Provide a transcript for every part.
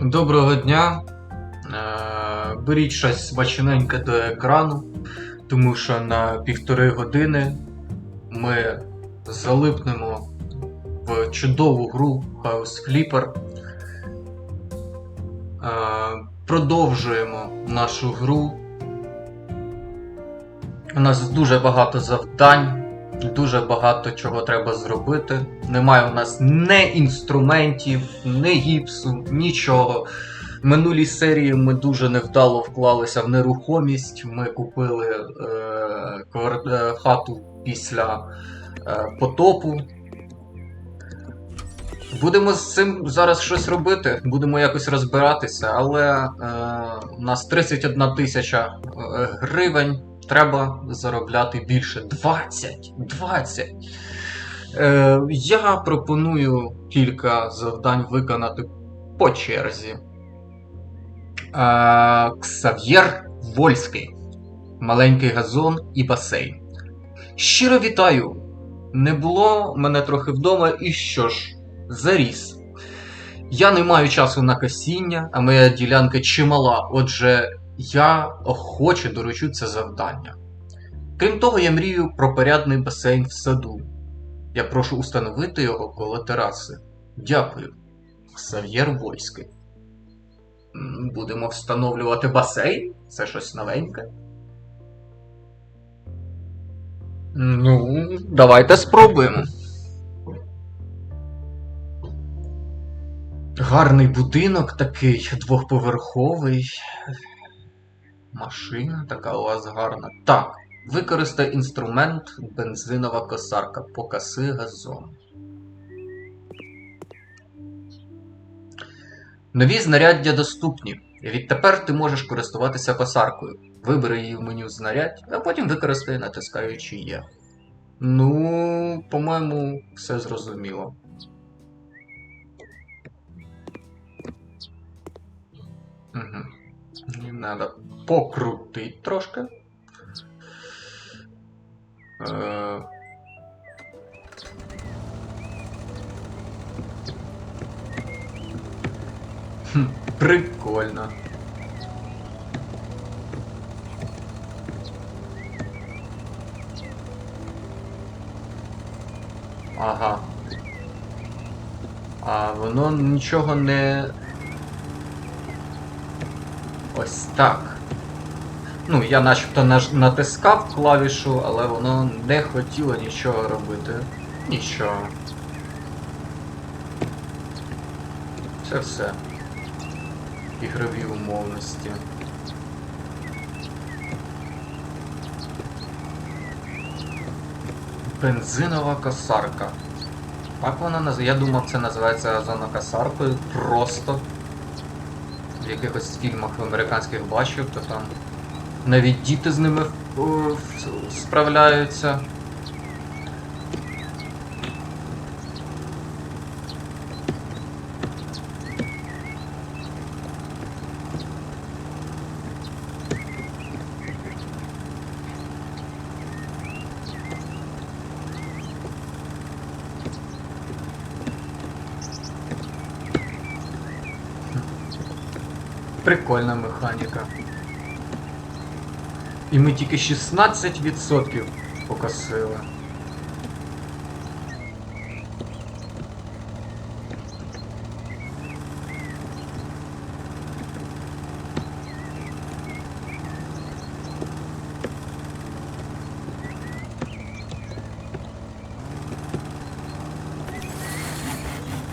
Доброго дня. Е, Беріть щось смачненьке до екрану, тому що на півтори години ми залипнемо в чудову гру House Flipper. Е, Продовжуємо нашу гру. У нас дуже багато завдань, дуже багато чого треба зробити. Немає у нас не інструментів, не гіпсу, нічого. Минулій серії ми дуже невдало вклалися в нерухомість. Ми купили е, квар- е, хату після е, потопу. Будемо з цим зараз щось робити, будемо якось розбиратися, але е, у нас 31 тисяча е, гривень. Треба заробляти більше 20. 20. Е, я пропоную кілька завдань виконати по черзі. Е, Ксав'єр Вольський. Маленький газон і басейн. Щиро вітаю! Не було мене трохи вдома, і що ж, заріс. Я не маю часу на косіння, а моя ділянка чимала, отже, я охоче доручу це завдання. Крім того, я мрію про порядний басейн в саду. Я прошу установити його коло тераси. Дякую. Сав'єр Вольський. Будемо встановлювати басейн? Це щось новеньке. Ну, давайте спробуємо. Гарний будинок такий, двохповерховий. Машина така у вас гарна. Так, використай інструмент бензинова косарка. Покаси газон. Нові знаряддя доступні. Відтепер ти можеш користуватися косаркою. Вибери її в меню знарядь, а потім використай, натискаючи Є. Ну, по-моєму, все зрозуміло. Угу. Мені треба покрутити трошки. Е... Прикольно. Ага. А воно нічого не. Ось так. Ну, я начебто натискав клавішу, але воно не хотіло нічого робити. Нічого. Це все. Ігрові умовності. Бензинова косарка. Так вона називає. Я думав, це називається газонокосаркою. Просто. В якихось фільмах в американських бачив, то там навіть діти з ними справляються. Прикольна механіка. І ми тільки 16% покосили.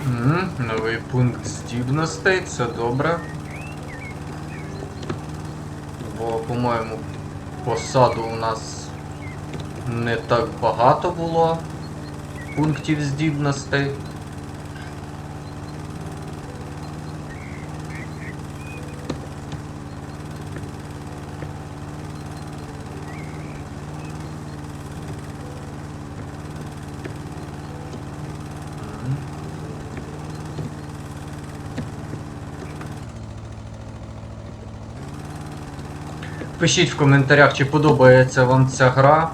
М, Новий пункт здібностей, це добре. Бо, по-моєму, посаду у нас не так багато було пунктів здібностей. Пишіть в коментарях, чи подобається вам ця гра.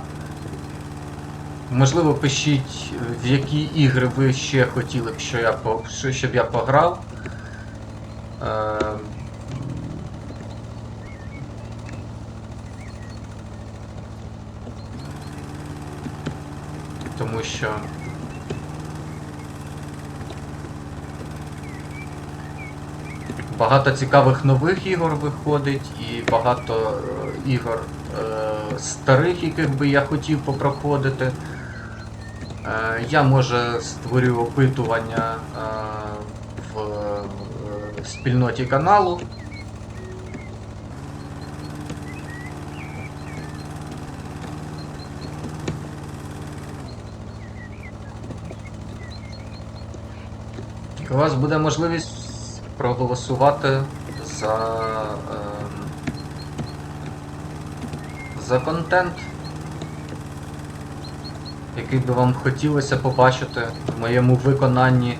Можливо, пишіть, в які ігри ви ще хотіли б, що я, щоб я пограв. Е, тому що багато цікавих нових ігор виходить, і багато е, ігор е, старих, яких би я хотів попроходити. Е, я може створю опитування в спільноті каналу. У вас буде можливість проголосувати за, ем, за контент, який би вам хотілося побачити в моєму виконанні.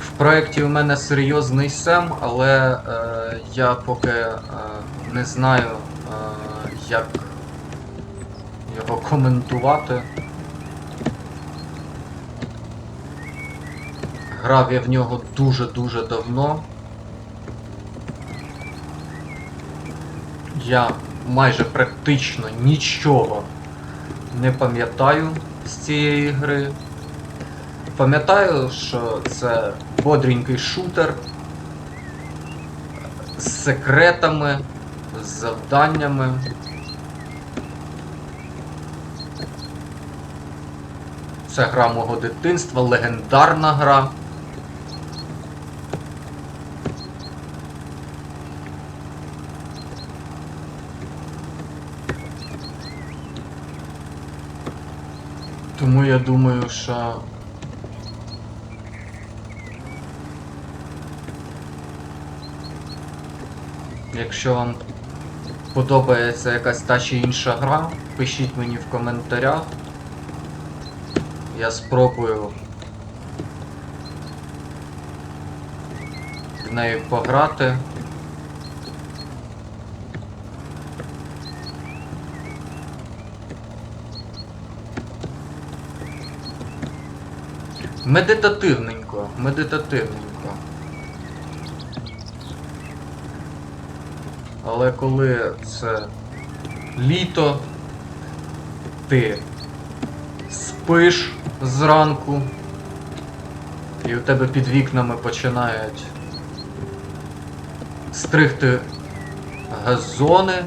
В проєкті у мене серйозний сем, але е, я поки е, не знаю, е, як коментувати. Грав я в нього дуже-дуже давно. Я майже практично нічого не пам'ятаю з цієї гри. Пам'ятаю, що це бодренький шутер з секретами, з завданнями. Це гра мого дитинства, легендарна гра. Тому я думаю, що якщо вам подобається якась та чи інша гра, пишіть мені в коментарях. Я спробую в неї пограти. Медитативненько, медитативненько. Але коли це літо, ти спиш зранку, і у тебе під вікнами починають стригти газони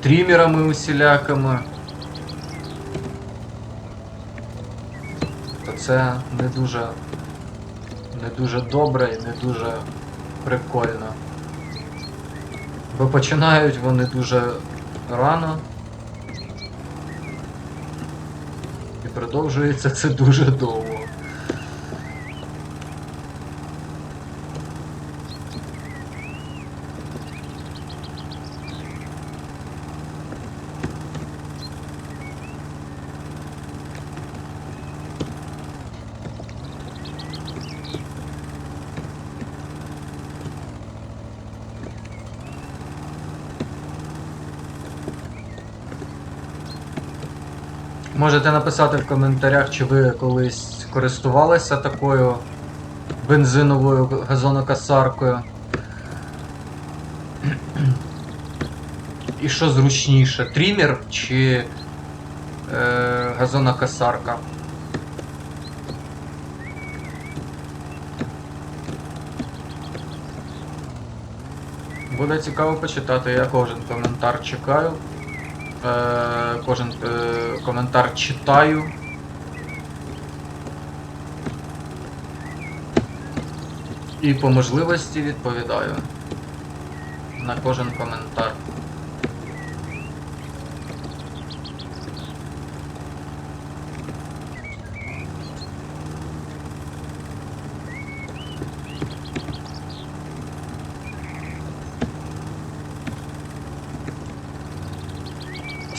трімерами усіляками. То це не дуже не дуже добре і не дуже прикольно. Бо починають вони дуже рано. І продовжується це дуже довго. Можете написати в коментарях, чи ви колись користувалися такою бензиновою газонокосаркою. І що зручніше, трімер чи е, газонокосарка? Буде цікаво почитати, я кожен коментар чекаю. Е, кожен е, коментар читаю. І по можливості відповідаю на кожен коментар.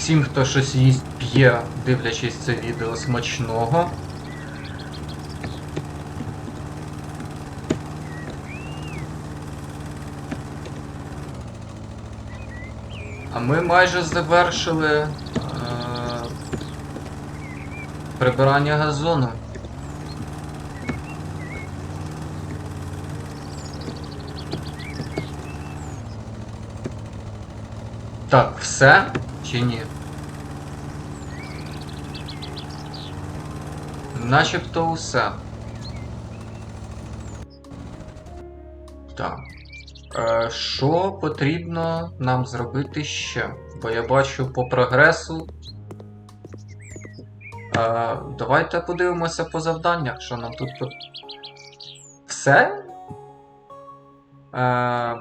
Всім, хто щось їсть п'є, дивлячись це відео смачного. А ми майже завершили е, Прибирання газону. Так, все чи ні? Начебто усе. Так. Е, що потрібно нам зробити ще? Бо я бачу по прогресу. Е, давайте подивимося по завданнях, що нам тут. Все? Е,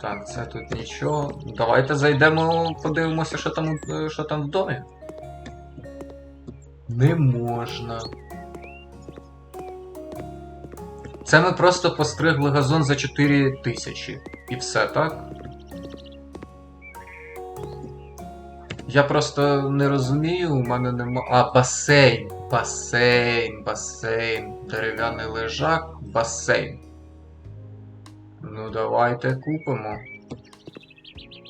Так, це тут нічого. Давайте зайдемо, подивимося, що там, е, що там в домі. Не можна. Це ми просто постригли газон за 4 тисячі. І все, так? Я просто не розумію, у мене нема. А, басейн. Басейн, басейн. Дерев'яний лежак, басейн. Ну, давайте купимо.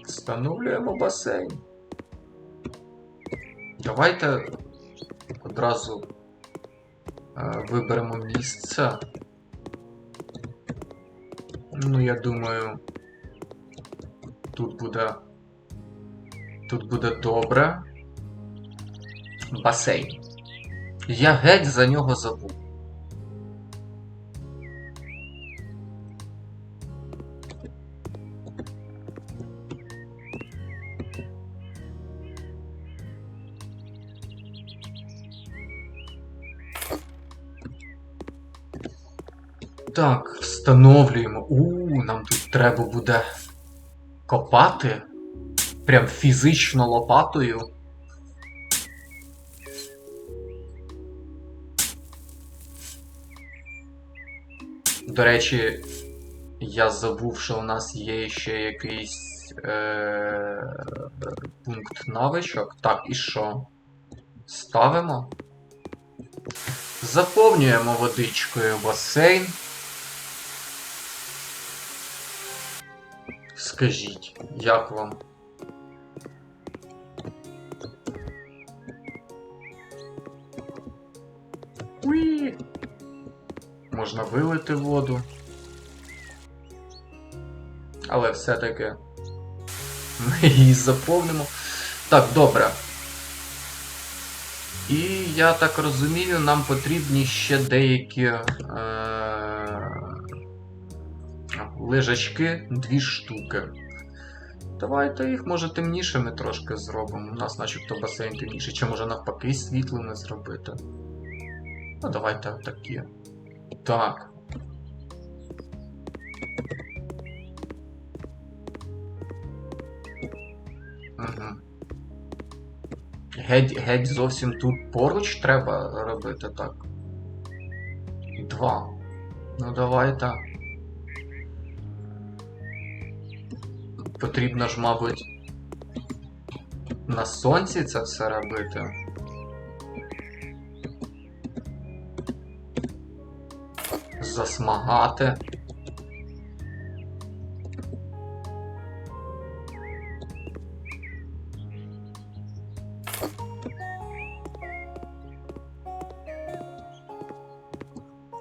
Встановлюємо басейн. Давайте одразу е, виберемо місце. Ну, я думаю, тут буде. Тут буде добре. Басейн. Я геть за нього забув. Так, встановлюємо. У, нам тут треба буде копати. Прям фізично лопатою. До речі, я забув, що у нас є ще якийсь е- пункт навичок. Так, і що? Ставимо. Заповнюємо водичкою басейн. Скажіть, як вам? Уї! Можна вилити воду. Але все-таки ми її заповнимо. Так, добре. І я так розумію, нам потрібні ще деякі е- лежачки, дві штуки. Давайте їх, може, темнішими трошки зробимо. У нас начебто басейн темніший, чи може навпаки світлими зробити. Ну, давайте такі. Так. Геть, геть зовсім тут поруч треба робити так. Два. Ну давайте. Потрібно ж, мабуть, на сонці це все робити. Засмагати.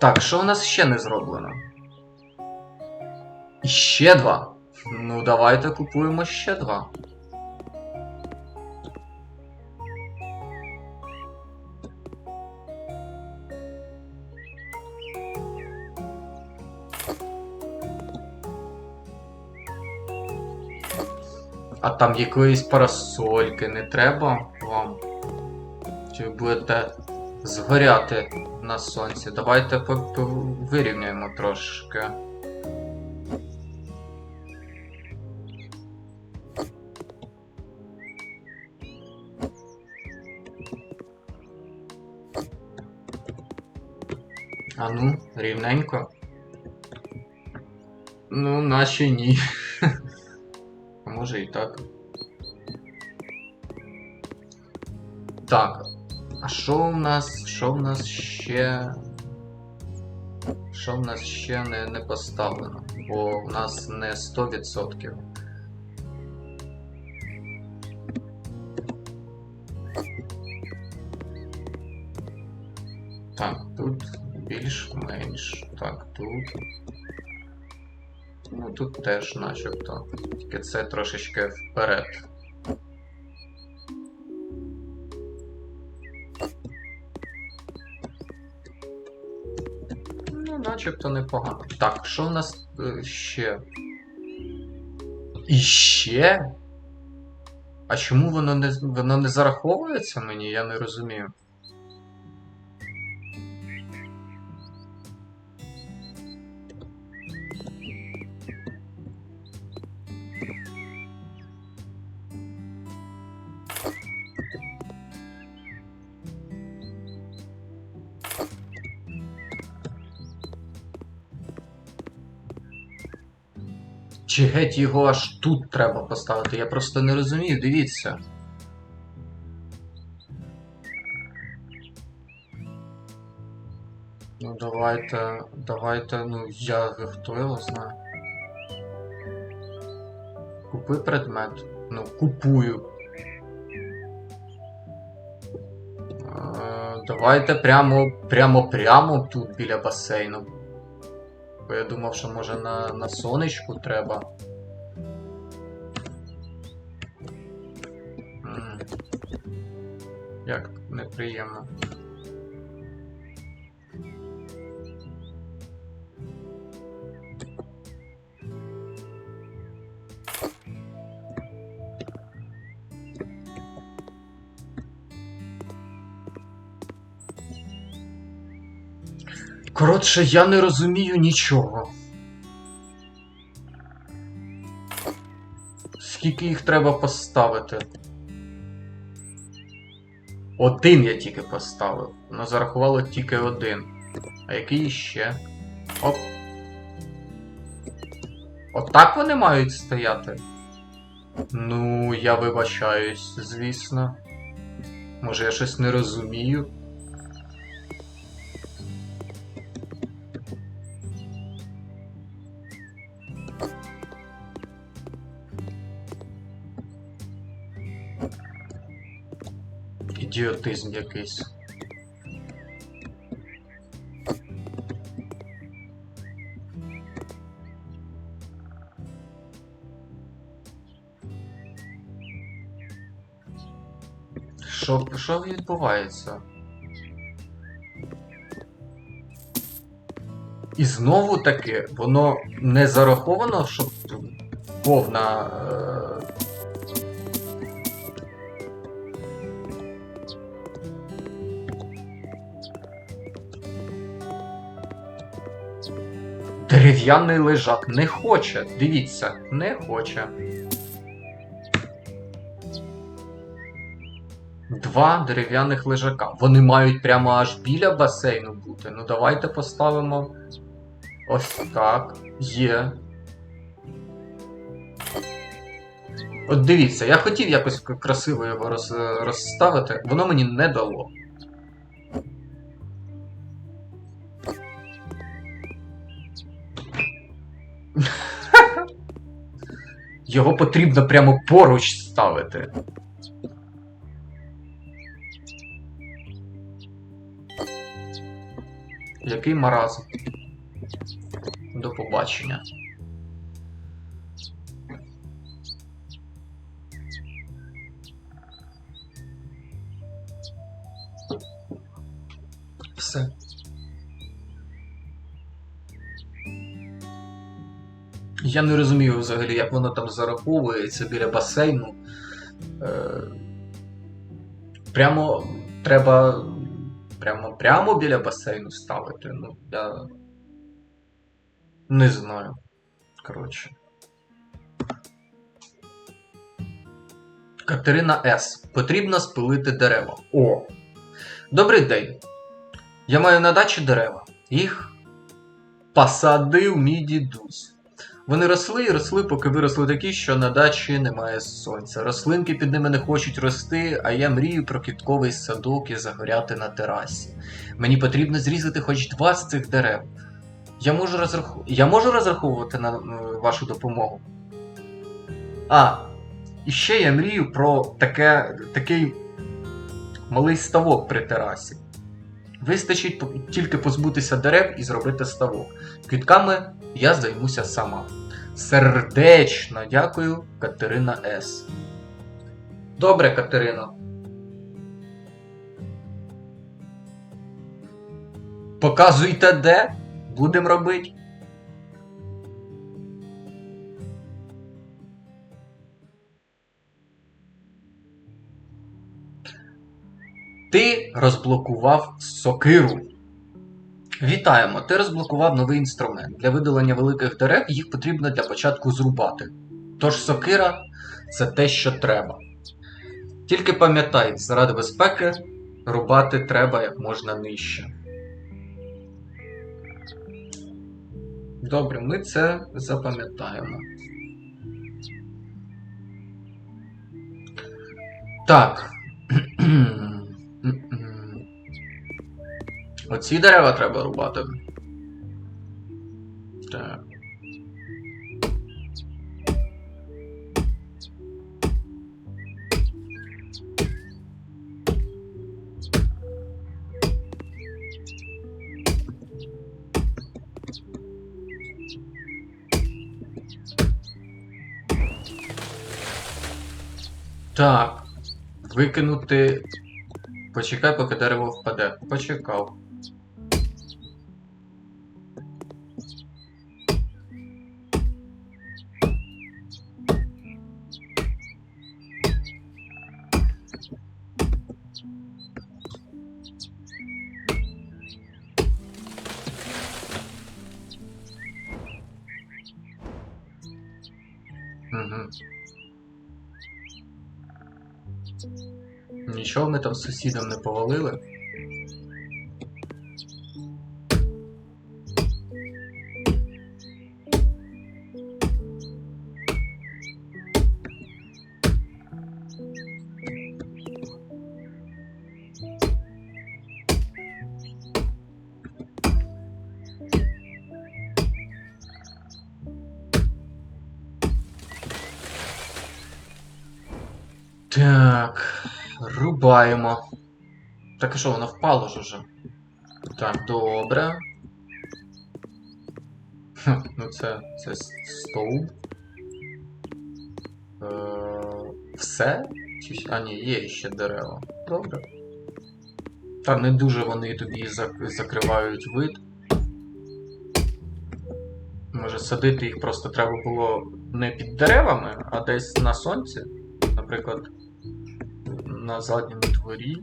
Так, що у нас ще не зроблено? Ще два. Ну, давайте купуємо ще два. А там якоїсь парасольки не треба вам? Чи ви будете згоряти на сонці? Давайте вирівняємо трошки. Рівненько. Ну, наче ні. А може і так. Так. А що в нас. Що в нас ще. Що в нас ще не, не поставлено? Бо в нас не 100%. Тут. Ну тут теж начебто. Тільки це трошечки вперед. Ну, начебто непогано. Так, що в нас е, ще? Іще? А чому воно не, воно не зараховується мені? Я не розумію. Чи геть його аж тут треба поставити? Я просто не розумію, дивіться. Ну давайте, давайте, ну я хто його знає. Купи предмет. Ну, купую. Е, Давайте прямо, прямо, прямо тут біля басейну. Бо я думав, що може на, на сонечку треба. Як неприємно. Коротше, я не розумію нічого. Скільки їх треба поставити? Один я тільки поставив. Воно зарахувало тільки один. А який ще? Оп. Отак вони мають стояти? Ну, я вибачаюсь, звісно. Може я щось не розумію. Ідіотизм якийсь. Що, що відбувається? І знову таки, воно не зараховано, щоб повна. Дерев'яний лежак не хоче. Дивіться, не хоче. Два дерев'яних лежака. Вони мають прямо аж біля басейну бути. Ну давайте поставимо. Ось так. Є. От дивіться, я хотів якось красиво його роз, розставити, воно мені не дало. Його потрібно прямо поруч ставити. Який маразм. До побачення. Я не розумію взагалі, як воно там зараховується біля басейну. Е, прямо треба. Прямо прямо біля басейну ставити. Ну, я. Не знаю. Коротше. Катерина С. Потрібно спилити дерева. О! Добрий день. Я маю на дачі дерева. Їх посадив мій дідусь. Вони росли і росли, поки виросли такі, що на дачі немає сонця. Рослинки під ними не хочуть рости, а я мрію про квітковий садок і загоряти на терасі. Мені потрібно зрізати хоч два з цих дерев. Я можу, розраху... я можу розраховувати на е, вашу допомогу. А, і ще я мрію про таке, такий малий ставок при терасі. Вистачить тільки позбутися дерев і зробити ставок. Квітками я займуся сама. Сердечно дякую, Катерина С. Добре, Катерино. Показуйте де. Будемо робити. Ти розблокував сокиру. Вітаємо! Ти розблокував новий інструмент. Для видалення великих дерев їх потрібно для початку зрубати. Тож сокира це те, що треба. Тільки пам'ятай, заради безпеки рубати треба як можна нижче. Добре, ми це запам'ятаємо. Так. Оці дерева треба рубати. Так. Так. Викинути. Почекай, поки дерево впаде. Почекав. Сусідом не повалили. Так, рубаємо. Так і що, воно впало ж уже. Так, добре. Хм, ну це. це стовп. Е, все? Чи... А, ні, є ще дерева. Добре. Та не дуже вони тобі зак- закривають вид. Може, садити їх просто треба було не під деревами, а десь на сонці. Наприклад, на задньому дворі.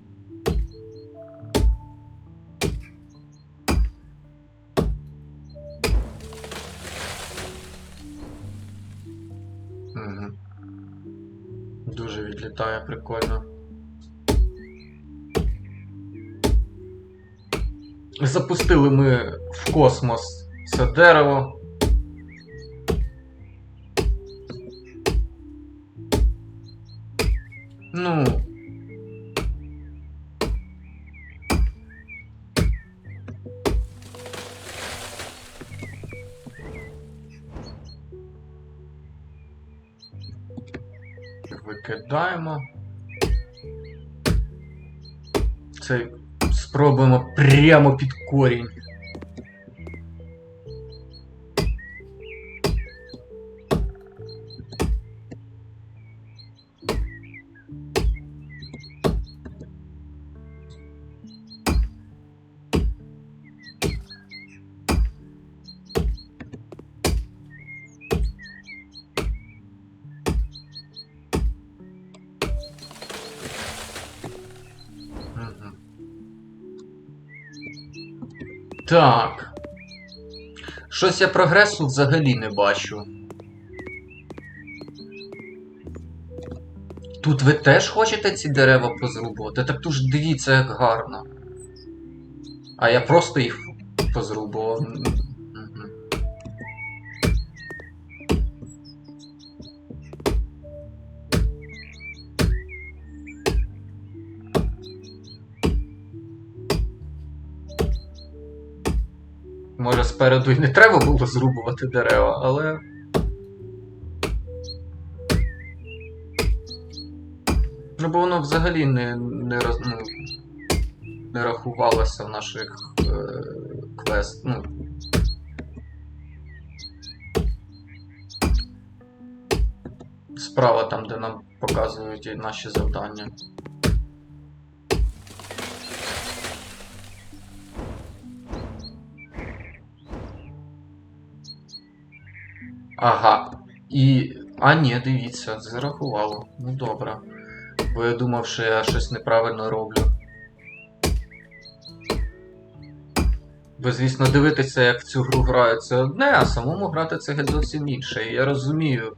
Відлітає прикольно. Запустили ми в космос це дерево. Прямо під корінь. Так. Щось я прогресу взагалі не бачу. Тут ви теж хочете ці дерева позрубувати? Так тут ж дивіться, як гарно. А я просто їх позрубував. Спереду й не треба було зрубувати дерева, але. Ну, бо воно взагалі не, не роз. Ну, не рахувалося в наших е, квест. Ну, справа там, де нам показують і наші завдання. Ага. І. А, ні, дивіться, зарахувало. Ну добре. Бо я думав, що я щось неправильно роблю. Бо, звісно, дивитися, як в цю гру грають, це одне, а самому грати це зовсім інше. І я розумію.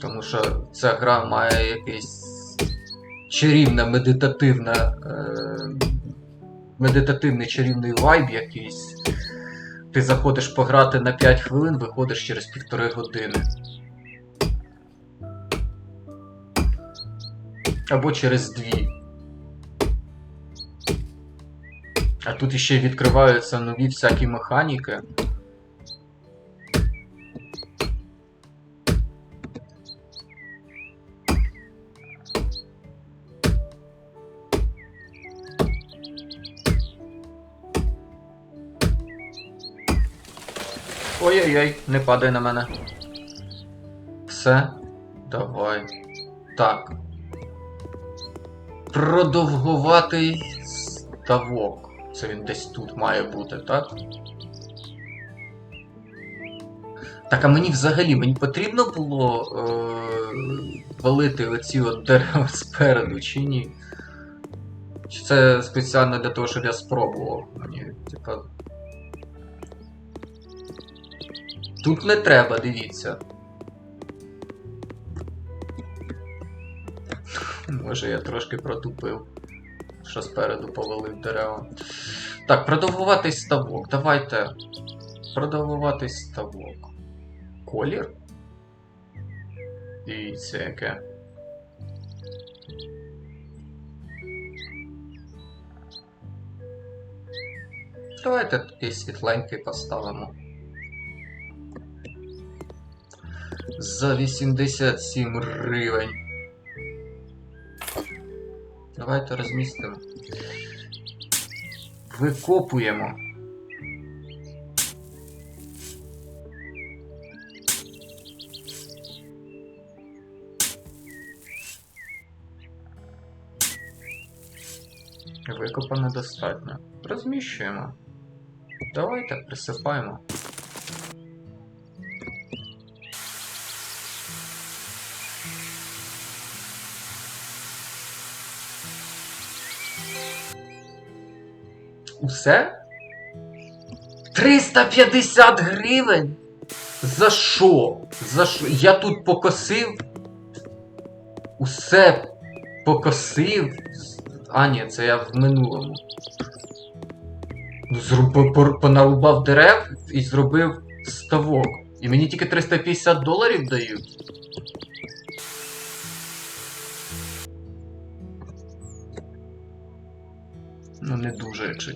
Тому що ця гра має якийсь чарівне, медитативне. Е... Медитативний чарівний вайб якийсь. Ти заходиш пограти на 5 хвилин, виходиш через півтори години. Або через дві. А тут іще відкриваються нові всякі механіки. Ой-ой-ой, не падай на мене. Все. Давай. Так. Продовгуватий ставок. Це він десь тут має бути, так? Так, а мені взагалі мені потрібно було е- валити оці от дерева спереду, чи ні? Чи це спеціально для того, щоб я спробував? Мені, типа. Тут не треба, дивіться. Може я трошки протупив, що спереду повалив дерева. Так, продовгуватий ставок. Давайте. Продовгуватий ставок. Колір? Дивіться яке. Давайте такий світленький поставимо. За 87 гривень. Давайте розмістимо. Викопуємо. Викопано достатньо. Розміщуємо. Давайте присипаємо. Усе? 350 гривень? За що? За що? Я тут покосив. Усе покосив. А, ні, це я в минулому. Зруб... по- Понарубав дерев і зробив ставок. І мені тільки 350 доларів дають. Ну, не дуже, якщо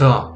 чесно. Так.